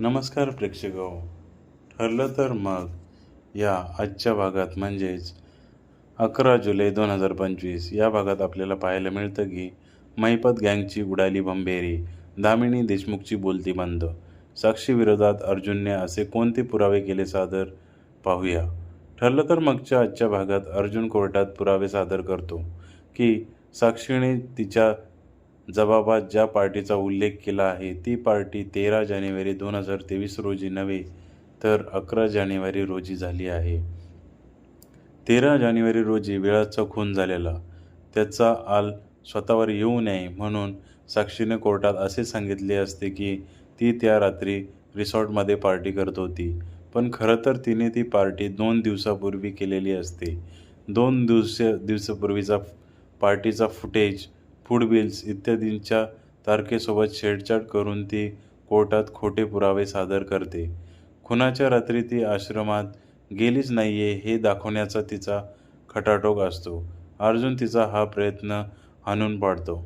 नमस्कार प्रेक्षक ठरलं तर मग या आजच्या भागात म्हणजेच अकरा जुलै दोन हजार पंचवीस या भागात आपल्याला पाहायला मिळतं की महिपत गँगची उडाली बंबेरी दामिनी देशमुखची बोलती बंद. साक्षीविरोधात अर्जुनने असे कोणते पुरावे केले सादर? पाहूया. ठरलं तर मगच्या आजच्या भागात अर्जुन कोर्टात पुरावे सादर करतो की साक्षीने तिच्या जबाबात ज्या पार्टीचा उल्लेख केला आहे ती पार्टी तेरा जानेवारी दोन हजार तेवीस रोजी नव्हे तर अकरा जानेवारी रोजी झाली आहे. तेरा जानेवारी रोजी वेळाचा खून झालेला. त्याचा आल स्वतःवर येऊ नये म्हणून साक्षीने कोर्टात असे सांगितले असते की ती त्या रात्री रिसॉर्टमध्ये पार्टी करत होती. पण खरं तर तिने ती पार्टी दोन दिवसापूर्वी केलेली असते. दोन दिवस दिवसापूर्वीचा पार्टीचा फुटेज फूड बिल्स इत्यादींच्या तारखेसोबत छेडछाड करून ती कोर्टात खोटे पुरावे सादर करते. खुनाच्या रात्री ती आश्रमात गेलीच नाहीये हे दाखवण्याचा तिचा खटाटोक असतो. अर्जुन तिचा हा प्रयत्न हाणून पाडतो.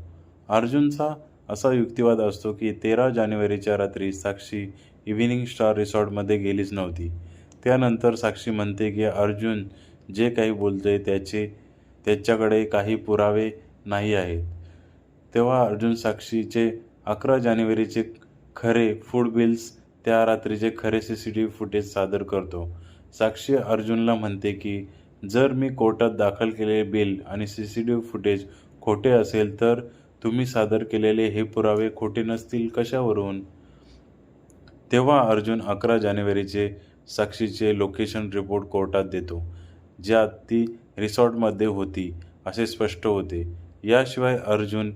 अर्जुनचा असा युक्तिवाद असतो की तेरा जानेवारीच्या रात्री साक्षी इव्हिनिंग स्टार रिसॉर्टमध्ये गेलीच नव्हती. त्यानंतर साक्षी म्हणते की अर्जुन जे काही बोलतोय त्याचे त्याच्याकडे काही पुरावे नाही आहेत. तेव्हा अर्जुन साक्षीचे अकरा जानेवारीचे खरे फूड बिल्स त्या रात्रीचे खरे C C T V footage सादर करतो. साक्षी अर्जुनला म्हणते की जर मी कोर्टात दाखल केलेले बिल आणि C C T V footage खोटे असेल तर तुम्ही सादर केलेले हे पुरावे खोटे नसतील कशावरून? तेव्हा अर्जुन अकरा जानेवारीचे साक्षीचे लोकेशन रिपोर्ट कोर्टात देतो ज्यात ती रिसॉर्टमध्ये होती असे स्पष्ट होते. याशिवाय अर्जुन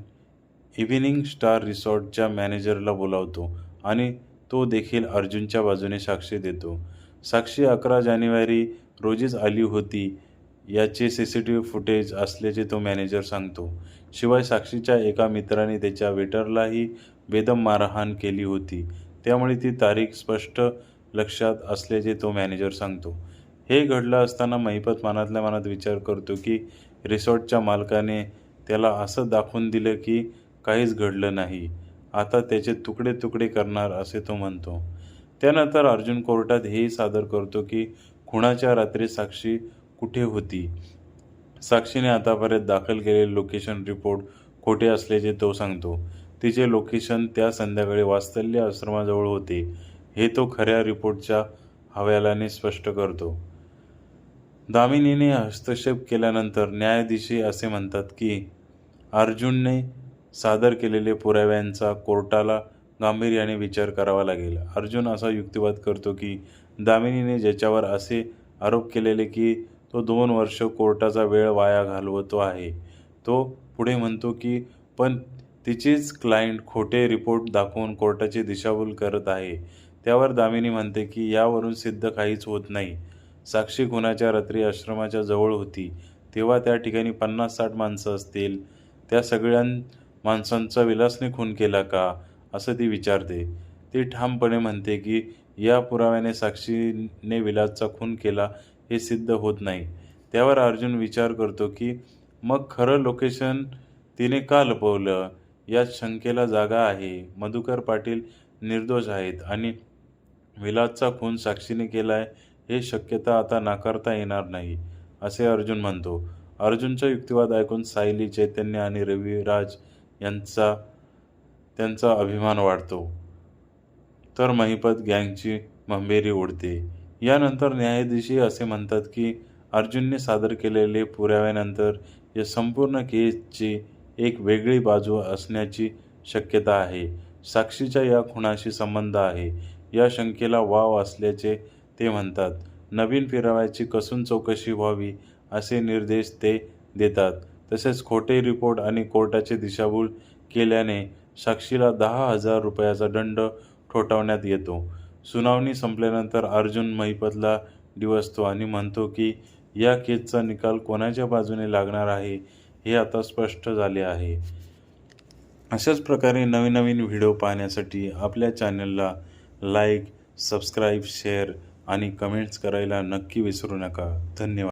इव्हिनिंग स्टार रिसॉर्टच्या मॅनेजरला बोलावतो आणि तो देखील अर्जुनच्या बाजूने साक्षी देतो. साक्षी अकरा जानेवारी रोजीच आली होती. याचे C C T V footage असल्याचे तो मॅनेजर सांगतो. शिवाय साक्षीच्या एका मित्राने त्याच्या वेटरलाही बेदम मारहाण केली होती. त्यामुळे ती तारीख स्पष्ट लक्षात असल्याचे तो मॅनेजर सांगतो. हे घडलं असताना महिपत मनातल्या मनात विचार करतो की रिसॉर्टच्या मालकाने त्याला असं दाखवून दिलं की काहीच घडलं नाही. आता त्याचे तुकडे तुकडे करणार असे तो म्हणतो. त्यानंतर अर्जुन कोर्टात हेही सादर करतो की खुणाच्या रात्री साक्षी कुठे होती? साक्षीने आतापर्यंत दाखल केलेले लोकेशन रिपोर्ट खोटे असल्याचे तो सांगतो. तिचे लोकेशन त्या संध्याकाळी वास्तल्य आश्रमाजवळ होते. हे तो खऱ्या रिपोर्टच्या हवालाने स्पष्ट करतो. दामिनीने हस्तक्षेप केल्यानंतर न्यायाधीशी असे म्हणतात की अर्जुनने सादर केलेले पुराव्यांचा कोर्टाला गांभीर्याने विचार करावा लागेल. अर्जुन असा युक्तिवाद करतो की दामिनीने ज्याच्यावर असे आरोप केलेले की तो दोन वर्ष कोर्टाचा वेळ वाया घालवतो आहे. तो पुढे म्हणतो की पण तिचीच क्लायंट खोटे रिपोर्ट दाखवून कोर्टाची दिशाभूल करत आहे. त्यावर दामिनी म्हणते की यावरून सिद्ध काहीच होत नाही. साक्षी खुनाच्या रात्री आश्रमाच्या जवळ होती. तेव्हा त्या ठिकाणी पन्नास साठ माणसं असतील. त्या सगळ्यां माणसांचा विलासने खून केला का? असं ती विचारते. ती ठामपणे म्हणते की या पुराव्याने साक्षीने विलासचा खून केला हे सिद्ध होत नाही. त्यावर अर्जुन विचार करतो की मग खरं लोकेशन तिने का लपवलं? या शंकेला जागा आहे. मधुकर पाटील निर्दोष आहेत आणि विलासचा खून साक्षीने केलाय हे शक्यता आता नाकारता येणार नाही असे अर्जुन म्हणतो. अर्जुनचा युक्तिवाद ऐकून सायली चैतन्य आणि रविराज यांचा त्यांचा अभिमान वाढतो. तर महिपत गँगची मंबेरी उडते. यानंतर न्यायाधीशी असे म्हणतात की अर्जुनने सादर केलेले पुराव्यानंतर या संपूर्ण केसची एक वेगळी बाजू असण्याची शक्यता आहे. साक्षीच्या या खुनाशी संबंध आहे. या शंकेला वाव असल्याचे ते म्हणतात. नवीन पुराव्याची कसून चौकशी व्हावी असे निर्देश ते देतात. तसेच खोटे रिपोर्ट आणि कोर्टाचे दिशाभूल केल्याने साक्षीला दहा हजार रुपयाचा दंड ठोठावण्यात येतो. सुनावणी संपल्यानंतर अर्जुन महिपतला डिवसतो आणि म्हणतो की या केसचा निकाल कोणाच्या बाजूने लागणार आहे हे आता स्पष्ट झाले आहे. अशाच प्रकारे नवीन नवीन व्हिडिओ पाहण्यासाठी आपल्या चॅनलला लाईक सबस्क्राईब शेअर आणि कमेंट्स करायला नक्की विसरू नका. धन्यवाद.